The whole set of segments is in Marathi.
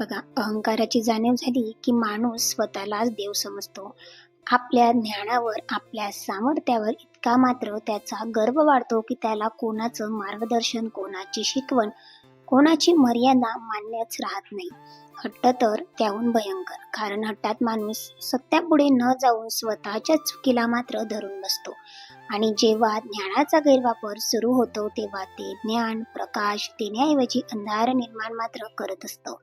बघा अहंकाराची जाणीव झाली की माणूस स्वतःलाच देव समजतो. आपल्या ज्ञानावर आपल्या सामर्थ्यावर इतका मात्र त्याचा गर्व वाढतो की त्याला कोणाचं मार्गदर्शन कोणाची शिकवण कोणाची मर्यादा मान्यच राहत नाही. हट्ट तर त्याहून भयंकर कारण हट्टात माणूस सत्यापुढे न जाऊन स्वतःच्या चुकीला मात्र धरून बसतो. आणि जेव्हा ज्ञानाचा गैरवापर सुरू होतो तेव्हा ते ज्ञान प्रकाश देण्याऐवजी अंधार निर्माण मात्र करत असतं.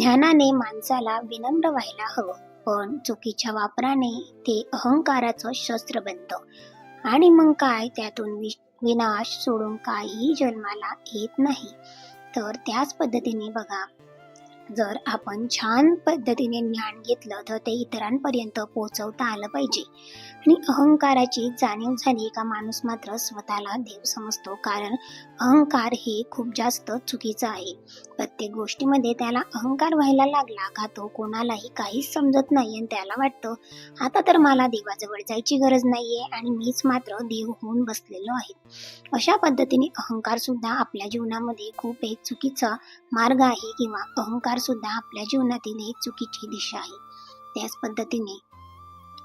ज्ञानाने माणसाला विनम्र व्हायला हवं. पण चुकीच्या वापराने ते अहंकाराचं शस्त्र बनतं. आणि मग काय? त्यातून वि विनाश सोडून काहीही जन्माला येत नाही. तर त्याच पद्धतीने बघा. जर आपण छान पद्धतीने ज्ञान घेतलं तर ते इतरांपर्यंत पोहोचवता आलं पाहिजे. आणि अहंकाराची जाणीव झाली का माणूस मात्र स्वतःला देव समजतो. कारण अहंकार हे खूप जास्त चुकीचं आहे. प्रत्येक गोष्टीमध्ये त्याला अहंकार व्हायला लागला का तो कोणालाही काहीच समजत नाही आणि त्याला वाटतं आता तर मला देवाजवळ जायची गरज नाहीये आणि मीच मात्र देव होऊन बसलेलो आहे. अशा पद्धतीने अहंकार सुद्धा आपल्या जीवनामध्ये खूप एक चुकीचा मार्ग आहे किंवा अहंकार सुद्धा आपल्या जीवनातील एक चुकीची दिशा आहे. त्याच पद्धतीने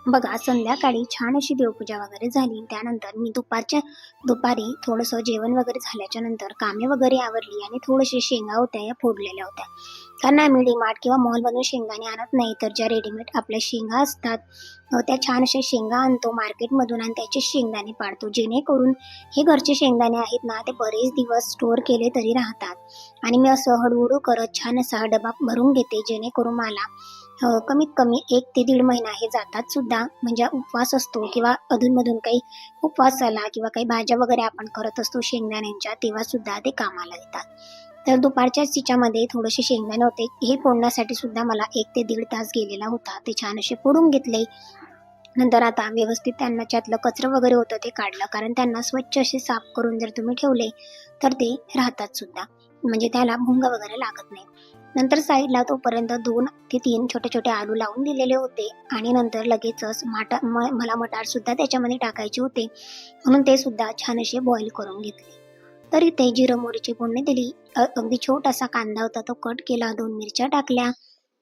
बघा संध्याकाळी छान अशी देवपूजा वगैरे झाली. त्यानंतर मी दुपारच्या दुपारी थोडंसं जेवण वगैरे झाल्याच्यानंतर कामे वगैरे आवरली आणि थोडेसे शेंगा होत्या या फोडलेल्या होत्या. कारण आम्ही डीमार्ट किंवा मॉलमधून शेंगाने आणत नाही तर ज्या रेडीमेड आपल्या शेंगा असतात त्या छान अशा शेंगा आणतो मार्केटमधून आणि त्याचे शेंगदाणे पाडतो. जेणेकरून हे घरचे शेंगदाणे आहेत ना ते बरेच दिवस स्टोअर केले तरी राहतात. आणि मी असं हळूहळू करत छान असा डबा भरून घेते जेणेकरून मला कमीत कमी एक ते दीड महिना हे जातात सुद्धा. म्हणजे उपवास असतो किंवा अधूनमधून काही उपवास झाला किंवा काही भाज्या वगैरे आपण करत असतो शेंगदाण्यांच्या तेव्हा सुद्धा ते कामाला येतात. तर दुपारच्याच तिच्यामध्ये थोडेसे शेंगदाणे होते. हे फोडण्यासाठी सुद्धा मला एक ते दीड तास गेलेला होता. ते छान असे फोडून घेतले. नंतर आता व्यवस्थित त्यांना त्यातलं कचरं वगैरे होतं ते काढलं. कारण त्यांना स्वच्छ असे साफ करून जर तुम्ही ठेवले तर ते राहतात सुद्धा. म्हणजे त्याला भुंग वगैरे लागत नाही. नंतर साईडला तोपर्यंत दोन ते तीन छोटे छोटे आलू लावून दिलेले होते. आणि नंतर लगेचच माटा म मला मटार सुद्धा त्याच्यामध्ये टाकायचे होते. म्हणून ते सुद्धा छान असे बॉईल करून घेतले. तर इथे जिरं मोहरीची फोडणी दिली. अगदी छोटासा कांदा होता तो कट केला. दोन मिरच्या टाकल्या.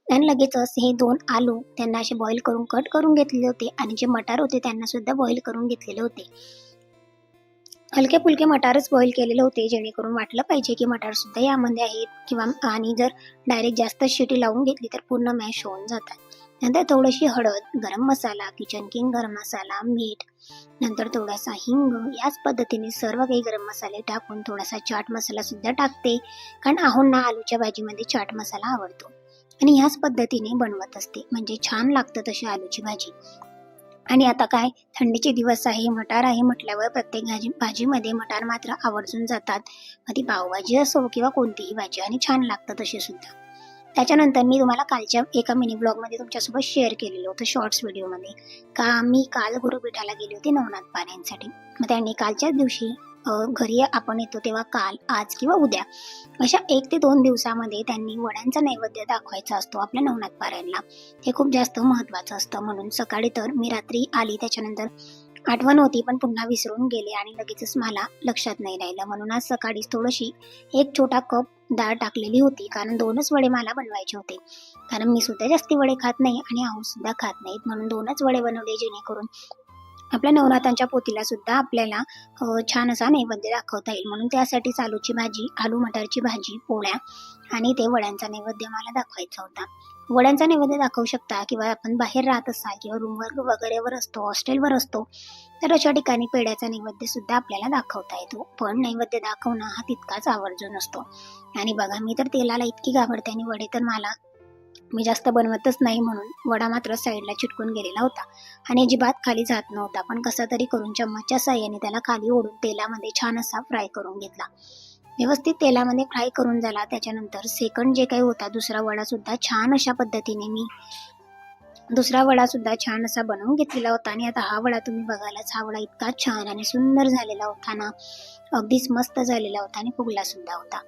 आणि लगेचच हे दोन आलू त्यांना असे बॉईल करून कट करून घेतलेले होते. आणि जे मटार होते त्यांना सुद्धा बॉईल करून घेतलेले होते. हलके फुलके मटारच बॉईल केलेले होते जेणेकरून वाटलं पाहिजे की मटारसुद्धा यामध्ये आहेत किंवा आणि जर डायरेक्ट जास्त शिटी लावून घेतली तर पूर्ण मॅश होऊन जातात. नंतर थोडीशी हळद गरम मसाला किचन किंग गरम मसाला मीठ नंतर थोडासा हिंग याच पद्धतीने सर्व काही गरम मसाले टाकून थोडासा चाट मसालासुद्धा टाकते कारण आहोंना आलूच्या भाजीमध्ये चाट मसाला आवडतो. आणि ह्याच पद्धतीने बनवत असते म्हणजे छान लागतं तशी आलूची भाजी. आणि आता काय? थंडीचे दिवस आहे मटार आहे म्हटल्यावर प्रत्येक भाजी भाजीमध्ये मटार मात्र आवर्जून जातात. मग ती पावभाजी असो किंवा कोणतीही भाजी आणि छान लागतं तशी सुद्धा. त्याच्यानंतर मी तुम्हाला कालच्या एका मिनी ब्लॉगमध्ये तुमच्यासोबत शेअर केलेलं होतं शॉर्ट्स व्हिडिओमध्ये का मी काल गुरुपीठाला गेली होती नवनाथ पाण्यांसाठी? मग त्यांनी कालच्याच दिवशी घरी आपण येतो तेव्हा काल आज किंवा उद्या. अशा एक ते दोन दिवसामध्ये त्यांनी वड्यांचा नैवेद्य दाखवायचा असतो आपल्या नवनाथ पारायणला. हे खूप जास्त महत्त्वाचं असतं. म्हणून सकाळी तर मी रात्री आली त्याच्यानंतर आठवण होती पण पुन्हा विसरून गेले आणि लगेचच मला लक्षात नाही राहिलं. म्हणून आज सकाळीच थोडीशी एक छोटा कप डाळ टाकलेली होती कारण दोनच वडे मला बनवायचे होते. कारण मी सुद्धा जास्ती वडे खात नाही आणि आऊ सुद्धा खात नाहीत. म्हणून दोनच वडे बनवले जेणेकरून आपल्या नवरात्रांच्या पोतीला सुद्धा आपल्याला छान असा नैवेद्य दाखवता येईल. म्हणून त्यासाठी आलूची भाजी आलू मटारची भाजी पोळ्या आणि ते वड्यांचा नैवेद्य मला दाखवायचा होता. वड्यांचा नैवेद्य दाखवू शकता किंवा आपण बाहेर राहत असाल किंवा रूमवर वगैरेवर असतो हॉस्टेलवर असतो तर अशा ठिकाणी पेढ्याचा नैवेद्य सुद्धा आपल्याला दाखवता येतो. पण नैवेद्य दाखवणं हा तितकाच आवर्जून असतो. आणि बघा मी तर तेलाला इतकी घाबरते आणि वडे तर मला मी जास्त बनवतच नाही म्हणून वडा मात्र साईडला चिटकून गेलेला होता. आणि अजिबात खाली जात नव्हता पण कसा तरी करून चम्मचच्या साह्याने त्याला खाली ओढून तेलामध्ये छान असा फ्राय करून घेतला. व्यवस्थित तेलामध्ये फ्राय करून झाला त्याच्यानंतर सेकंड जे काही होता दुसरा वडा सुद्धा छान अशा पद्धतीने मी दुसरा वडा सुद्धा छान असा बनवून घेतलेला होता. आणि आता हा वडा तुम्ही बघायलाच हा वडा इतका छान आणि सुंदर झालेला होता ना. अगदीच मस्त झालेला होता आणि फुगला सुद्धा होता.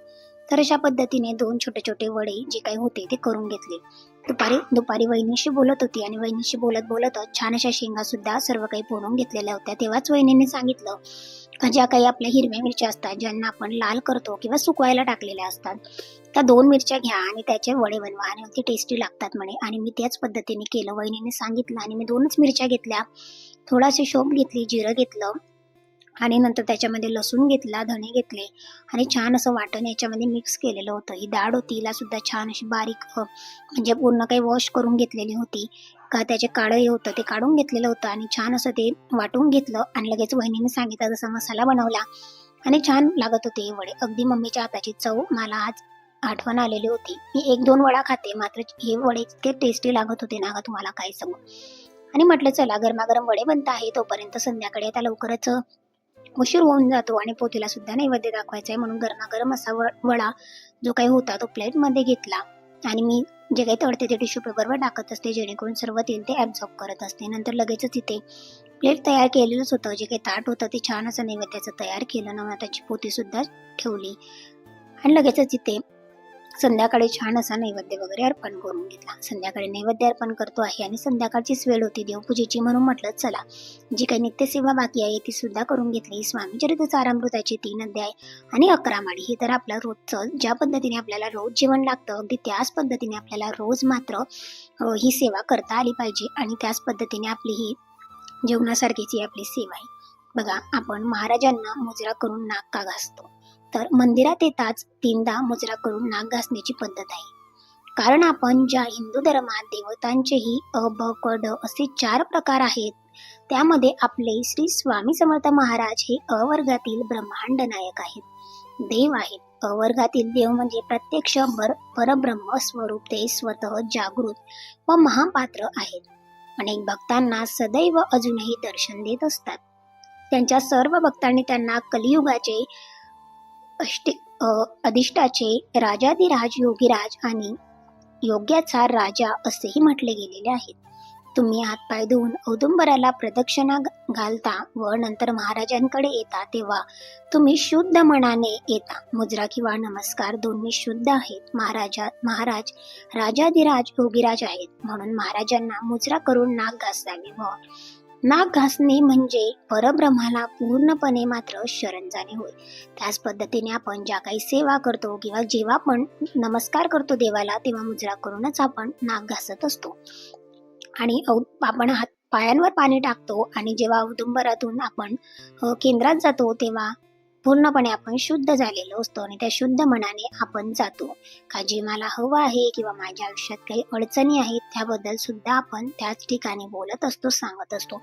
तर अशा पद्धतीने दोन छोटे छोटे वडे जे काही होते ते करून घेतले. दुपारी दुपारी वहिनीशी बोलत होती आणि वहिनीशी बोलत बोलतच छान अशा शेंगा सुद्धा सर्व काही फोडून घेतलेल्या होत्या. तेव्हाच वहिनीने सांगितलं का ज्या काही आपल्या हिरव्या मिरच्या असतात ज्यांना आपण लाल करतो किंवा सुकवायला टाकलेल्या असतात त्या दोन मिरच्या घ्या आणि त्याचे वडे बनवा आणि ते टेस्टी लागतात म्हणे. आणि मी त्याच पद्धतीने केलं. वहिनीने सांगितलं आणि मी दोनच मिरच्या घेतल्या. थोडासे शोप घेतली जिरं घेतलं. आणि नंतर त्याच्यामध्ये लसूण घेतला धणे घेतले आणि छान असं वाटण याच्यामध्ये मिक्स केलेलं होतं. ही डाळ होती हिला सुद्धा छान अशी बारीक म्हणजे पूर्ण काही वॉश करून घेतलेली होती. का त्याचे काळं हे होतं ते काढून घेतलेलं होतं आणि छान असं ते वाटून घेतलं आणि लगेच वहिनीने सांगितलं जसा मसाला बनवला. आणि छान लागत होते हे वडे. अगदी मम्मीच्या हाताची चव मला आज आठवण आलेली होती. मी एक दोन वडा खाते मात्र हे वडे इतके टेस्टी लागत होते ना का तुम्हाला काय सांगू. आणि म्हटलं चला गरमागरम वडे बनत आहे तोपर्यंत संध्याकाळी आता लवकरच उशीर होऊन जातो आणि पोतीला सुद्धा नैवेद्य दाखवायचा आहे म्हणून गरमागरम असा व- वडा जो काही होता तो प्लेटमध्ये घेतला. आणि मी जे काही तळते ते टिश्यू पेपरवर टाकत असते जेणेकरून सर्व तेल ते ॲब्झॉर्ब करत असते. नंतर लगेचच तिथे प्लेट तयार केलेलंच होतं. जे काही ताट होतं ते छान असं नैवेद्याचं तयार केलं. नव्हतं त्याची पोतीसुद्धा ठेवली. आणि लगेचच तिथे संध्याकाळी छान असा नैवेद्य वगैरे अर्पण करून घेतला. संध्याकाळी नैवेद्य अर्पण करतो आहे आणि संध्याकाळचीच वेळ होती देवपूजेची म्हणून म्हटलं चला. जी काही नित्यसेवा बाकी आहे ती सुद्धा करून घेतली. स्वामी चरित्र सारामृताचे तीन अध्याय आणि अकरा माळी. हे तर आपलं रोजचं ज्या पद्धतीने आपल्याला रोज जेवण लागतं अगदी त्याच पद्धतीने आपल्याला रोज मात्र ही सेवा करता आली पाहिजे आणि त्याच पद्धतीने आपली ही जेवणासारखीची आपली सेवा आहे. बघा आपण महाराजांना मुजरा करून नाक का घासतो? तर मंदिरात येताच तीनदा मुजरा करून नाक घासण्याची पद्धत आहे. कारण आपण ज्या हिंदू धर्मात देवतांचेही अ ब क ड असे चार प्रकार आहेत त्यामध्ये आपले श्री स्वामी समर्थ महाराज हे अवर्गातील ब्रह्मांड नायक आहेत. देव आहेत. अवर्गातील देव म्हणजे प्रत्यक्ष बर परब्रह्म स्वरूप ते स्वतः जागृत व महापात्र आहेत. अनेक भक्तांना सदैव अजूनही दर्शन देत असतात. त्यांच्या सर्व भक्तांनी त्यांना कलियुगाचे अष्टे अधिष्ठाचे राजाधिराज योगीराज आणि योग्याचा राजा असेही म्हटले गेलेले आहेत. तुम्ही हातपाय धुवून औदुंबराला प्रदक्षिणा घालता व नंतर महाराजांकडे येता तेव्हा तुम्ही शुद्ध मनाने येता. मुजरा किंवा नमस्कार दोन्ही शुद्ध आहेत. महाराजा महाराज राजाधिराज योगीराज आहेत. म्हणून महाराजांना मुजरा करून नाक घासावे व नाक घासणे म्हणजे परब्रह्माला पूर्णपणे मात्र शरण जाणे होय. त्याच पद्धतीने आपण ज्या काही सेवा करतो किंवा जेव्हा आपण नमस्कार करतो देवाला तेव्हा मुजरा करूनच आपण नाक घासत असतो. आणि औ- आपण हात पायांवर पाणी टाकतो आणि जेव्हा औदुंबरातून आपण केंद्रात जातो तेव्हा पूर्णपणे आपण शुद्ध झालेलो असतो आणि त्या शुद्ध मनाने आपण जातो. का जे मला हवं आहे किंवा माझ्या आयुष्यात काही अडचणी आहेत त्याबद्दल सुद्धा आपण त्याच ठिकाणी बोलत असतो सांगत असतो.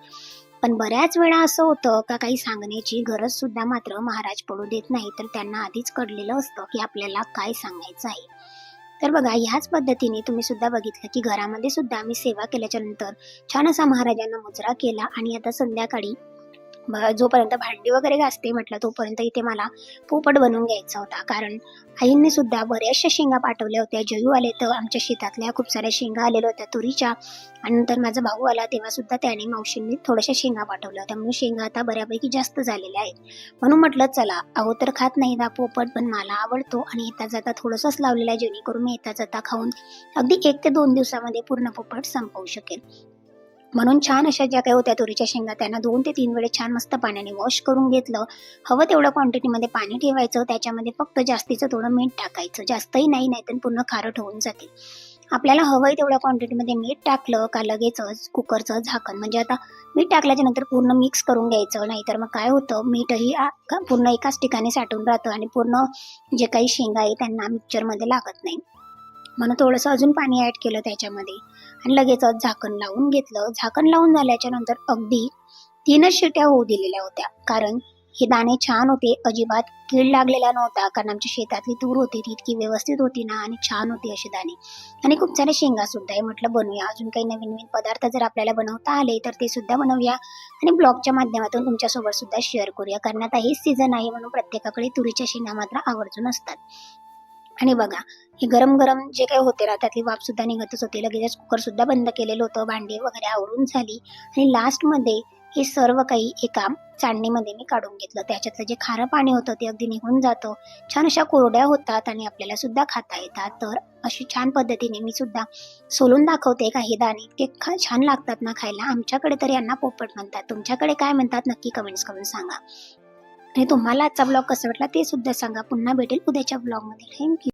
पण बऱ्याच वेळा असं होतं का काही सांगण्याची गरज सुद्धा मात्र महाराज पडू देत नाही तर त्यांना आधीच कळलेलं असतं की आपल्याला काय सांगायचं आहे. तर बघा ह्याच पद्धतीने तुम्ही सुद्धा बघितलं की घरामध्ये सुद्धा आम्ही सेवा केल्याच्यानंतर छान असा महाराजांना मुजरा केला आणि आता संध्याकाळी जोपर्यंत भांडी वगैरे घासते म्हटलं तोपर्यंत इथे मला पोपट बनवून घ्यायचा होता. कारण आईंनी सुद्धा बऱ्याचशा शेंगा पाठवल्या होत्या. जयू आले तर आमच्या शेतातल्या खूप साऱ्या शेंगा आलेल्या होत्या तुरीच्या. आणि नंतर माझा भाऊ आला तेव्हा सुद्धा त्याने मावशींनी थोड्याशा शेंगा पाठवल्या होत्या. म्हणून शेंगा आता बऱ्यापैकी जास्त झालेल्या आहेत. म्हणून म्हटलं चला अहो तर खात नाही ना पोपट पण मला आवडतो आणि येता जाता थोडंसंच लावलेला आहे जेणेकरून मी येता जाता खाऊन अगदी एक ते दोन दिवसामध्ये पूर्ण पोपट संपवू शकेल म्हणून छान अशा ज्या काही होत्या तुरीच्या शेंगा त्यांना दोन ते तीन वेळेस छान मस्त पाण्याने वॉश करून घेतलं. हवं तेवढं क्वांटिटीमध्ये पाणी ठेवायचं त्याच्यामध्ये फक्त जास्तीचं थोडं मीठ टाकायचं. जास्तही नाही नाही तर पूर्ण खारट होऊन जाते आपल्याला हवंय तेवढ्या क्वांटिटीमध्ये मीठ टाकलं का लगेचच कुकरचं झाकण. म्हणजे आता मीठ टाकल्याच्या नंतर पूर्ण मिक्स करून घ्यायचं नाहीतर मग काय होतं मीठही पूर्ण एकाच ठिकाणी साठून राहतं आणि पूर्ण जे काही शेंगा आहे त्यांना मिक्सरमध्ये लागत नाही. म्हणून थोडंसं अजून पाणी ॲड केलं त्याच्यामध्ये. आणि लगेचच झाकण लावून घेतलं. झाकण लावून झाल्याच्यानंतर अगदी तीनच शिट्या होऊ दिलेल्या होत्या. कारण हे दाणे छान होते. अजिबात कीड लागलेला नव्हता. कारण आमच्या शेतातली तूर होती. ती इतकी व्यवस्थित होती ना आणि छान होती असे दाणे. आणि खूप सारे शेंगा सुद्धा आहे. म्हटलं बनवूया. अजून काही नवीन नवीन पदार्थ जर आपल्याला बनवता आले तर ते सुद्धा बनवूया. आणि ब्लॉगच्या माध्यमातून तुमच्यासोबत सुद्धा शेअर करूया. कारण आता हेच सीझन आहे म्हणून प्रत्येकाकडे तुरीच्या शेंगा मात्र आवर्जून असतात. आणि बघा हे गरम गरम जे काही होते ना त्यातली वाफ सुद्धा निघतच होती. लगेचच कुकर सुद्धा बंद केलेलं होतं भांडे वगैरे आवरून झाली. आणि लास्टमध्ये हे सर्व काही एका चाळणीमध्ये मी काढून घेतलं. त्याच्यातलं जे खारं पाणी होतं ते अगदी निघून जातं. छान अशा कोरड्या होतात आणि आपल्याला सुद्धा खाता येतात. तर अशी छान पद्धतीने मी सुद्धा सोलून दाखवते काही दाणे. ते खा छान लागतात ना खायला. आमच्याकडे तर यांना पोपट म्हणतात. तुमच्याकडे काय म्हणतात नक्की कमेंट्स करून सांगा. आणि तुम्हाला आजचा ब्लॉग कसा वाटला ते सुद्धा सांगा. पुन्हा भेटेल उद्याच्या ब्लॉगमध्ये थँक्यू